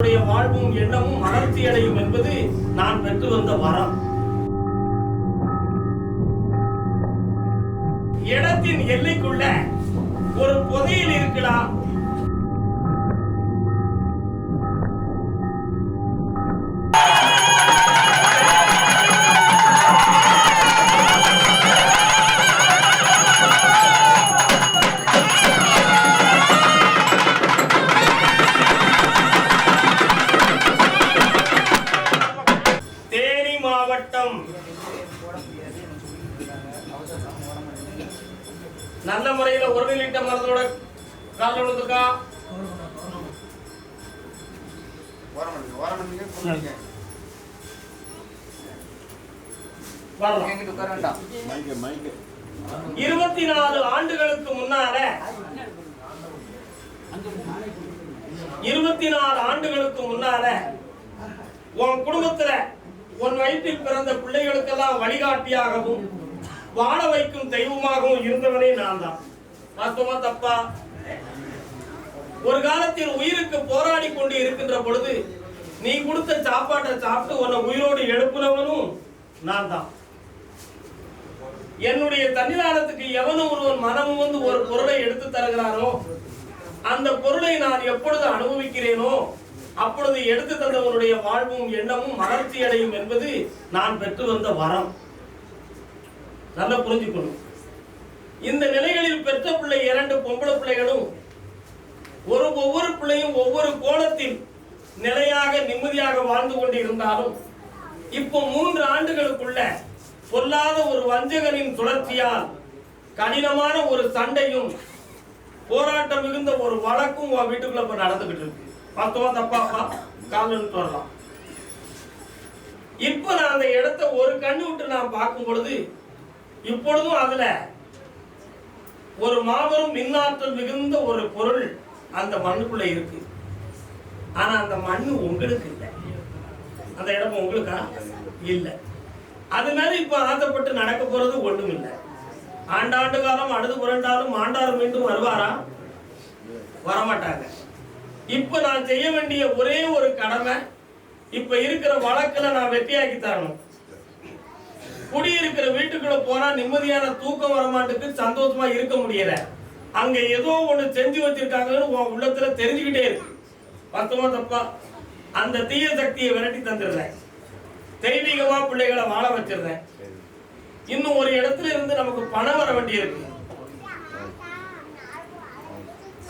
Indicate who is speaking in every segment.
Speaker 1: என்னுடைய வாழ்வும் எண்ணமும் வளர்ச்சி அடையும் என்பது நான் பெற்று வந்த வரம். இடத்தின் எல்லைக்குள்ள ஒரு பொதையில் இருக்கலாம். இருபத்தி நாலு ஆண்டுகளுக்கு முன்னால இருபத்தி நாலு ஆண்டுகளுக்கு முன்னால உன் குடும்பத்துல உன் வயிற்றில் பிறந்த பிள்ளைகளுக்கெல்லாம் வழிகாட்டியாகவும் வாழ வைக்கும் தெய்வமாகவும் இருந்தவனே நான் தான் வாஸ்தவமா தப்பா? ஒரு காலத்தில் உயிருக்கு போராடி கொண்டு இருக்கின்ற பொழுது நீ கொடுத்த சாப்பாட்டை சாப்பிட்டு உன்னை உயிரோடு எழுப்புனவனும் நான் தான் என்னுடைய தன்னிதானத்துக்கு எவனும் ஒருவன் மனமும் வந்து ஒரு பொருளை எடுத்து தருகிறானோ அந்த பொருளை நான் எப்பொழுது அனுபவிக்கிறேனோ அப்பொழுது எடுத்து தந்தவனுடைய வாழ்வும் எண்ணமும் மலர்ச்சி அடையும் என்பது நான் பெற்று வந்த வரம். நல்லா புரிஞ்சுக்கணும். இந்த நிலைகளில் பெற்ற பிள்ளை இரண்டு பொம்பளை பிள்ளைகளும் ஒரு ஒவ்வொரு பிள்ளையும் ஒவ்வொரு கோணத்தில் நிலையாக நிம்மதியாக வாழ்ந்து கொண்டிருந்தாலும் இப்போ மூன்று ஆண்டுகளுக்குள்ள பொல்லாத ஒரு வஞ்சகனின் சுழற்சியால் கடினமான ஒரு சண்டையும் போராட்டம் மிகுந்த ஒரு வழக்கும் உன் வீட்டுக்குள்ள இப்ப நடந்துகிட்டு இருக்கு. பார்த்தோமா தப்பாப்பா காலன்னு சொல்லலாம் இப்ப நான் அந்த இடத்த ஒரு கண்ணு விட்டு நான் பார்க்கும் பொழுது இப்பொழுதும் அதுல ஒரு மாபெரும் மின்னாற்றல் மிகுந்த ஒரு பொருள் அந்த மண்ணுக்குள்ள இருக்கு. ஆனா அந்த மண்ணு உங்களுக்கு இல்லை. அந்த இடம் உங்களுக்கா? இல்லை. அது மேல இப்ப ஆசைப்பட்டு நடக்க போறது ஒண்ணும் இல்லை. ஆண்டாண்டு காலம் அழுது புரண்டாலும் ஆண்டார் மீண்டும் வருவாரா? வரமாட்டாங்க. இப்ப நான் செய்ய வேண்டிய ஒரே ஒரு கடமை இப்ப இருக்கிற வழக்குல நான் வெற்றியாக்கி தரணும். குடியிருக்கிற வீட்டுக்குள்ள போனா நிம்மதியான தூக்கம் வரமாட்டுக்கு சந்தோஷமா இருக்க முடியல. அங்க ஏதோ ஒண்ணு செஞ்சு வச்சிருக்காங்கன்னு உன் உள்ளத்துல தெரிஞ்சுக்கிட்டே இருக்கு. பத்தமா தப்பா? அந்த தீய சக்தியை விரட்டி தந்துடுறேன். தெய்வீகமா பிள்ளைகளை வாழ வச்சிருந்தேன். இன்னும் ஒரு இடத்துல இருந்து நமக்கு பணம் வர வேண்டியிருக்கு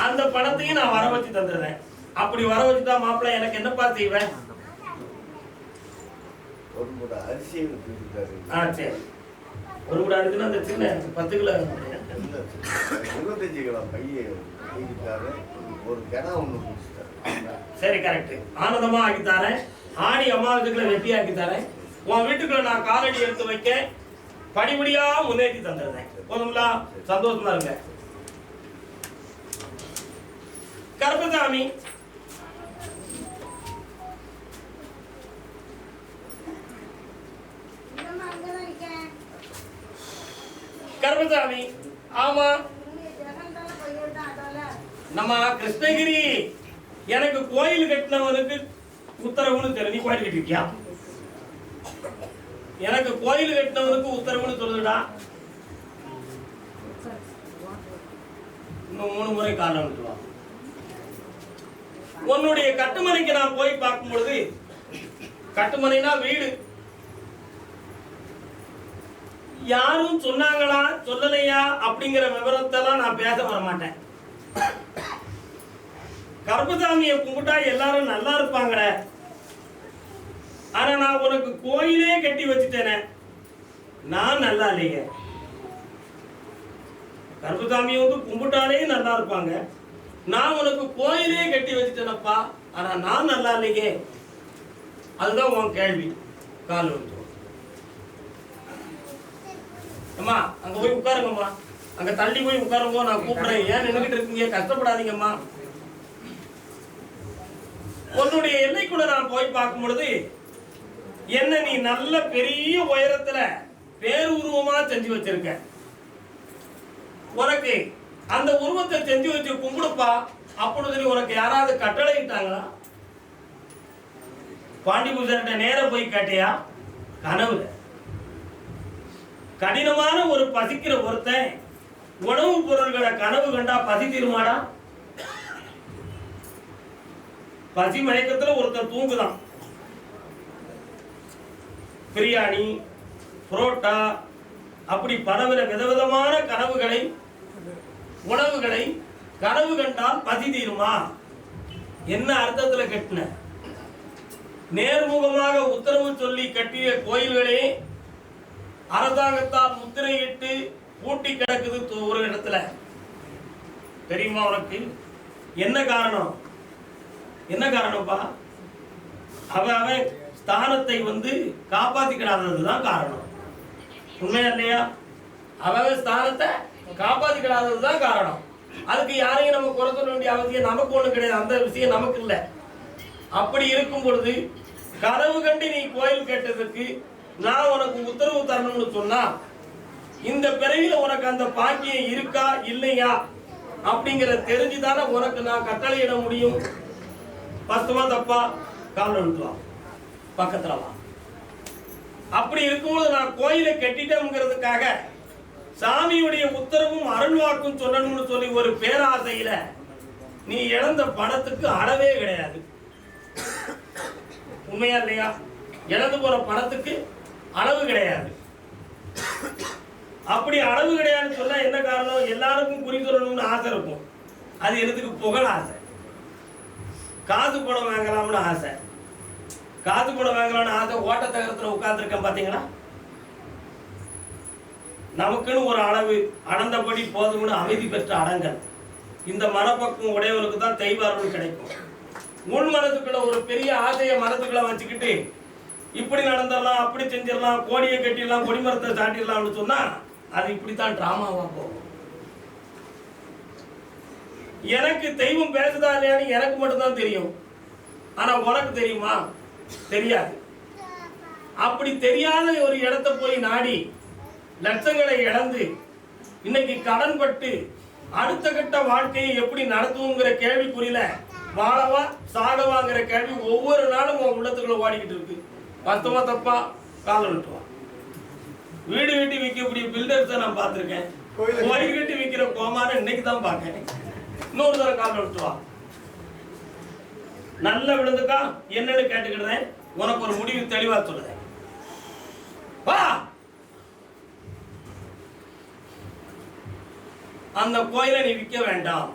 Speaker 1: அந்த பணத்தையும் நான் வர வச்சு தந்துடுறேன். அப்படி வர வச்சுட்டா மாப்பிள்ளை எனக்கு என்னப்பா செய்வேன்?
Speaker 2: ஒரு கொடுத்துருக்காரு
Speaker 1: ஆ சரி. ஒரு கூட அந்த சின்ன பத்து கிலோ
Speaker 2: இருபத்தஞ்சு கிலோ பைய கொடுத்துருக்காரு ஒரு கிணா ஒன்று கொடுத்துட்டாரு
Speaker 1: சரி கரெக்ட் ஆனந்தமா ஆக்கித்தாரேன் தரேன். ஆடி அம்மாவதுக்குள்ள வெட்டி ஆக்கித்தாரேன் உன் வீட்டுக்குள்ள நான் காலடி எடுத்து வைக்க படிப்படியா முன்னேற்றி தந்துடுறேன். போதுங்களா சந்தோஷமா இருங்க. கருப்பசாமி. கருப்பசாமி. ஆமா. நம்ம கிருஷ்ணகிரி எனக்கு கோயில் கட்டினவனுக்கு உத்தரவுன்னு தெரியும் நீ கோயில் கட்டிருக்கியா எனக்கு கோயில் கட்டினவனுக்கு உத்தரவுன்னு சொல்லுடா இன்னும் மூணு முறை காரணம் விட்டுவா உன்னுடைய கட்டுமனைக்கு நான் போய் பார்க்கும் பொழுது கட்டுமனைனா வீடு. யாரும் சொன்னாங்களா சொல்லலையா அப்படிங்கிற விவரத்தெல்லாம் நான் பேச வர மாட்டேன் கருப்பசாமியை கும்பிட்டா எல்லாரும் நல்லா இருப்பாங்கட. ஆனா நான் உனக்கு கோயிலே கட்டி வச்சுட்டேனே. நான் நல்லா இல்லைங்க. கருப்பசாமியை வந்து கும்பிட்டாலே நல்லா இருப்பாங்க. நான் உனக்கு கோயிலே கட்டி வச்சுட்டேனப்பா. ஆனா நான் நல்லா இல்லையே அதுதான் உன் கேள்வி. கால் வந்து அம்மா அங்க போய் உட்காருங்கம்மா. அங்க தள்ளி போய் உட்காருங்க நான் கூப்பிடுறேன். ஏன் நின்றுகிட்டு இருக்கீங்க? கஷ்டப்படாதீங்கம்மா. உன்னுடைய எல்லைக்குள்ள நான் போய் பார்க்கும் பொழுது என்ன நீ நல்ல பெரிய உயரத்துல பேருருவமா செஞ்சு வச்சிருக்க. உனக்கு அந்த உருவத்தை செஞ்சு வச்சு கும்பிடுப்பா. அப்பொழுது நீ உனக்கு யாராவது கட்டளையிட்டாங்களா? இட்டாங்களா நேரம் நேர போய் கேட்டியா? கனவுல. கடினமான ஒரு பசிக்கிற ஒருத்தன் உணவுப் பொருள்களை கனவு கண்டா பசி தீருமாடா? பசி மயக்கத்துல ஒருத்தர் தூங்குதான். பிரியாணி புரோட்டா அப்படி பலவித விதவிதமான கனவுகளை உணவுகளை கனவு கண்டால் பசி தீருமா? என்ன அர்த்தத்துல கட்டின? நேர்முகமாக உத்தரவு சொல்லி கட்டிய கோயில்களே அரசாங்கத்தால் முத்திரையிட்டு பூட்டி கிடக்குது ஒரு இடத்துல. தெரியுமா உனக்கு? என்ன காரணம்? என்ன காரணம்ப்பா அவ அவன் ஸ்தானத்தை வந்து காப்பாத்திக்கிடாததுதான் காரணம். உண்மையா இல்லையா? அவன் ஸ்தானத்தை காப்பாத்திக்கிடாதது தான் காரணம். அதுக்கு யாரையும் நம்ம குறை சொல்ல வேண்டிய அவசியம் நமக்கு ஒண்ணு கிடையாது. அந்த விஷயம் நமக்கு இல்லை. அப்படி இருக்கும் பொழுது கதவு கண்டு நீ கோயில் கேட்டதுக்கு நான் உனக்கு உத்தரவு தரணும்னு சொன்னா இந்த பிறவியில உனக்கு அந்த பாக்கியம் இருக்கா இல்லையா? அப்படிங்கிற தெரிஞ்சுதானே உனக்கு நான் கட்டளையிட முடியும். பத்துமா தப்பா கால் விட்டுலாம் பக்கத்தில் வா. அப்படி இருக்கும்போது நான் கோயிலை கட்டிட்டோம்ங்கிறதுக்காக சாமியுடைய உத்தரவும் அருள்வாக்கும் சொல்லணும்னு சொல்லி ஒரு பேராசையில நீ இழந்த பணத்துக்கு அளவே கிடையாது. உண்மையா இல்லையா? இழந்து போற பணத்துக்கு அளவு கிடையாது. அப்படி அளவு கிடையாதுன்னு சொன்னா என்ன காரணம்? எல்லாருக்கும் குறி சொல்லணும்னு ஆசை இருக்கும். அது எனக்கு புகழ் ஆசை? காசு பணம் வாங்கலாம்னு ஆசை. காசு பணம் வாங்கலாம்னு ஆசை ஓட்டத்தகரத்தில் உட்காந்துருக்கேன் பார்த்தீங்களா நமக்குன்னு ஒரு அளவு அடந்தபடி போதும்னு அமைதி பெற்ற அடங்கல். இந்த மனப்பக்குவம் உடையவனுக்கு தான் தெய்வார்கள் கிடைக்கும். உன் மனதுக்குள்ள ஒரு பெரிய ஆசையை மனதுக்குள்ள வச்சுக்கிட்டு இப்படி நடந்துடலாம் அப்படி செஞ்சிடலாம் கோடியை கட்டிடலாம் கொடிமரத்தை சாட்டிடலாம்னு சொன்னால் அது இப்படித்தான் ட்ராமாவாக போகும். எனக்கு தெய்வம் பேசுதா இல்லையான்னு எனக்கு மட்டும்தான் தெரியும். ஆனா உனக்கு தெரியுமா? தெரியாது. அப்படி தெரியாத ஒரு இடத்த போய் நாடி லட்சங்களை இழந்து இன்னைக்கு கடன் பட்டு அடுத்த கட்ட வாழ்க்கையை எப்படி நடத்துவோங்கிற கேள்விக்குறியில வாழவா சாகவாங்கிற கேள்வி ஒவ்வொரு நாளும் உன் உள்ளத்துக்குள்ள ஓடிக்கிட்டு இருக்கு. பத்தமா தப்பா? காலம் விட்டுவான் வீடு கட்டி விற்கக்கூடிய பில்டர்ஸை நான் பார்த்திருக்கேன்.
Speaker 3: கோயிலை
Speaker 1: கட்டி விற்கிற கோமான இன்னைக்கு தான் பார்க்கேன். இன்னொரு தடவை கால் விட்டுவா நல்ல விழுந்துக்கா? என்னன்னு கேட்டுக்கிட்டேன் உனக்கு ஒரு முடிவு தெளிவா சொல்லுதேன் வா! அந்த கோயிலை நீ விற்க வேண்டாம்.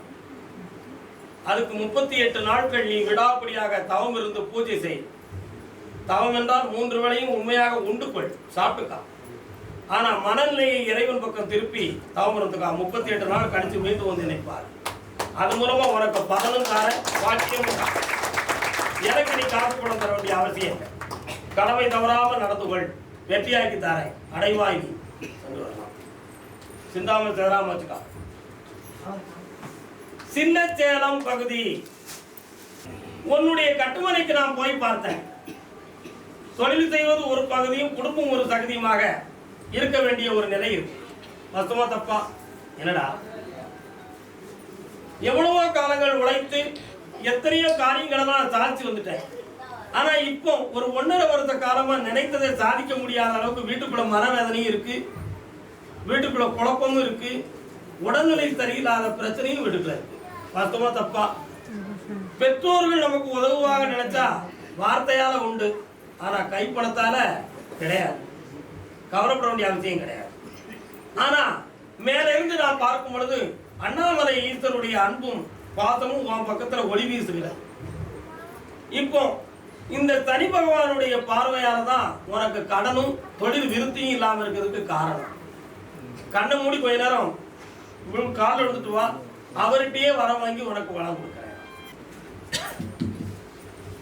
Speaker 1: அதுக்கு முப்பத்தி எட்டு நாட்கள் நீ விடாப்படியாக தவம் இருந்து பூஜை செய். தவம் என்றால் மூன்று வேளையும் உண்மையாக உண்டு கொள் சாப்பிட்டுக்கா. ஆனா மனநிலையை இறைவன் பக்கம் திருப்பி தவம் இருந்துக்கா? முப்பத்தி எட்டு நாள் கழிச்சு மீண்டும் வந்து நினைப்பார். அது மூலமா உனக்கு பலனும் தர வாக்கியமும் எனக்கு நீ காசு பணம் தர வேண்டிய அவசியம் இல்லை. கடமை தவறாமல் நடந்து கொள். வெற்றியாக்கி தாரேன். அடைவாய் நீ. என்று வரலாம் சிந்தாமல் சேராம வச்சுக்கா. சின்ன சேலம் பகுதி. உன்னுடைய கட்டுமனைக்கு நான் போய் பார்த்தேன். தொழில் செய்வது ஒரு பகுதியும் குடும்பம் ஒரு தகுதியுமாக இருக்க வேண்டிய ஒரு நிலை இருக்கு. மொத்தமா தப்பா? என்னடா? எவ்வளவோ காலங்கள் உழைத்து எத்தனையோ காரியங்களெல்லாம் நான் சாதிச்சு வந்துட்டேன். ஆனா இப்போ ஒரு ஒன்றரை வருஷ காலமா நினைத்ததை சாதிக்க முடியாத அளவுக்கு வீட்டுக்குள்ள மனவேதனையும் இருக்கு. வீட்டுக்குள்ள குழப்பமும் இருக்கு. உடல்நிலை சரியில்லாத பிரச்சனையும் வீட்டுக்குள்ள இருக்கு. வாஸ்தவமா தப்பா? பெற்றோர்கள் நமக்கு உதவுவாக நினைச்சா வார்த்தையால உண்டு. ஆனா கைப்பணத்தால கிடையாது. கவலைப்பட வேண்டிய அவசியம் கிடையாது. ஆனா மேலிருந்து நான் பார்க்கும் பொழுது அண்ணாமலை ஈஸ்வருடைய அன்பும் பாசமும் உன் பக்கத்துல ஒளி வீசுகிற. இப்போ இந்த தனி பகவானுடைய பார்வையால தான் உனக்கு கடனும் தொழில் விருத்தியும் இல்லாம இருக்கிறதுக்கு காரணம். கண்ணை மூடி கொஞ்ச நேரம் கால் எடுத்துட்டு வா. அவர்கிட்டயே வர வாங்கி உனக்கு வளம் கொடுக்குறேன்.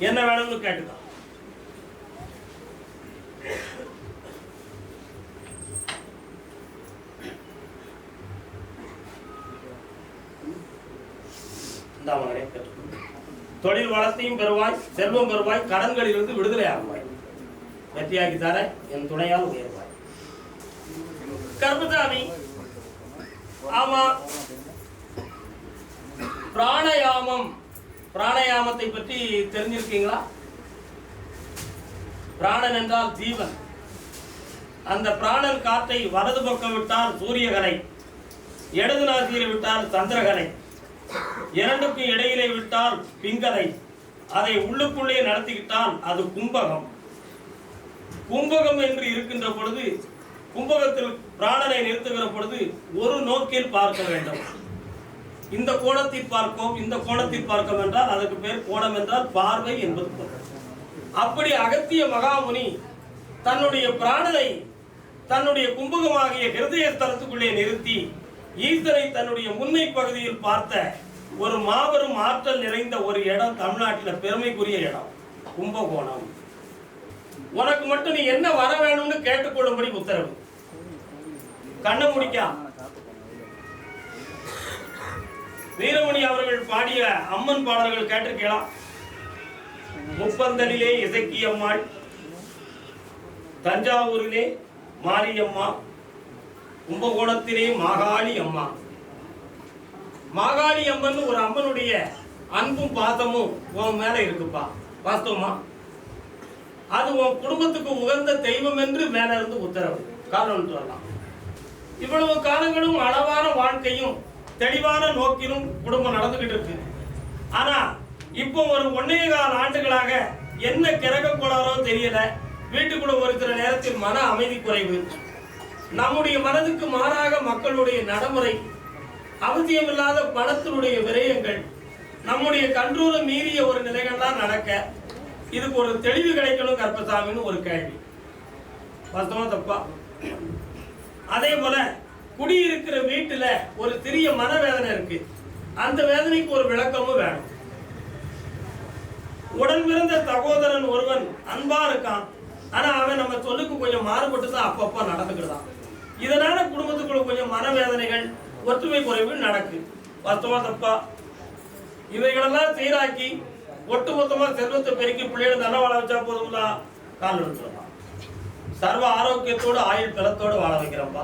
Speaker 1: என்ன வேணும்னு கேட்டுக்கலாம் தொழில் வளத்தையும் பெறுவாய் செல்வம் பெறுவாய் கடன்களிலிருந்து விடுதலை ஆகுவாய். வெற்றியாகி தர என் துணையால் உயர்வாய். கர்மசாமி ஆமா. பிராணயாமம். பிராணயாமத்தை பற்றி தெரிஞ்சிருக்கீங்களா? பிராணன் என்றால் ஜீவன். அந்த பிராணன் காற்றை வலது பக்கம் விட்டால் சூரியகலை இடது நாசியில் விட்டால் சந்திரகலை. இரண்டுக்கும் இடையிலே விட்டால் பிங்கலை அதை உள்ளுக்குள்ளே நடத்திக்கிட்டால் அது கும்பகம். கும்பகம் என்று இருக்கின்ற பொழுது கும்பகத்தில் பிராணனை நிறுத்துகிற பொழுது ஒரு நோக்கில் பார்க்க வேண்டும். இந்த கோணத்தில் பார்க்கும் இந்த கோணத்தில் பார்க்கும் என்றால் அதுக்கு பேர் கோணம் என்றால் பார்வை என்பது பொருள். அப்படி அகத்திய மகாமுனி தன்னுடைய பிராணனை தன்னுடைய கும்பகமாகிய ஹிருதய ஸ்தலத்துக்குள்ளே நிறுத்தி ஈஸ்வரை தன்னுடைய முன்னை பகுதியில் பார்த்த ஒரு மாபெரும் ஆற்றல் நிறைந்த ஒரு இடம் தமிழ்நாட்டில் பெருமைக்குரிய இடம் கும்பகோணம். உனக்கு மட்டும் நீ என்ன வர வேணும்னு கேட்டுக்கொள்ளும்படி உத்தரவு. கண்ண முடிக்கா. வீரமணி அவர்கள் பாடிய அம்மன் பாடல்கள் கேட்டிருக்கலாம் முப்பந்தலிலே இசக்கியம்மாள் தஞ்சாவூரிலே மாரியம்மா கும்பகோணத்திலே மாகாளி அம்மா மாகாளி அம்மன் ஒரு அம்மனுடைய அன்பும் பாசமும் உன் மேல இருக்குப்பா. வாஸ்தவமா? அது உன் குடும்பத்துக்கு உகந்த தெய்வம் என்று மேல இருந்து உத்தரவு. காரணம் சொல்லலாம் இவ்வளவு காலங்களும் அளவான வாழ்க்கையும் தெளிவான நோக்கிலும் குடும்பம் நடந்துகிட்டு இருக்கு. ஆனா இப்போ ஒரு ஒன்னே கால ஆண்டுகளாக என்ன கிறக்க கோளாறோ தெரியல. வீட்டுக்குள்ள ஒரு சில நேரத்தில் மன அமைதி குறைவு. நம்முடைய மனதுக்கு மாறாக மக்களுடைய நடைமுறை அவசியமில்லாத பணத்தினுடைய விரயங்கள். நம்முடைய கண்ட்ரோலை மீறிய ஒரு நிலைகள்லாம் நடக்க இதுக்கு ஒரு தெளிவு கிடைக்கணும் கருப்பசாமின்னு ஒரு கேள்வி. வாஸ்தவமா தப்பா? அதே போல குடியிருக்கிற வீட்டுல ஒரு சிறிய மனவேதனை இருக்கு. அந்த வேதனைக்கு ஒரு விளக்கமும் வேணும். உடன் பிறந்த சகோதரன் ஒருவன் அன்பா இருக்கான். ஆனா அவன் நம்ம சொல்லுக்கு கொஞ்சம் மாறுபட்டு தான் அப்பப்போ நடந்துக்கிட்டான் இதனால குடும்பத்துக்குள்ள கொஞ்சம் மனவேதனைகள் ஒற்றுமை குறைவு நடக்கு. வாஸ்தவா தப்பா? இவைகளெல்லாம் சீராக்கி ஒட்டுமொத்தமா செல்வத்தை பெருக்கி பிள்ளைகளை நல்லா வாழ வச்சா போதுங்களா கால் எடுத்துடலாம் சர்வ ஆரோக்கியத்தோடு ஆயுள் பலத்தோடு வாழ வைக்கிறப்பா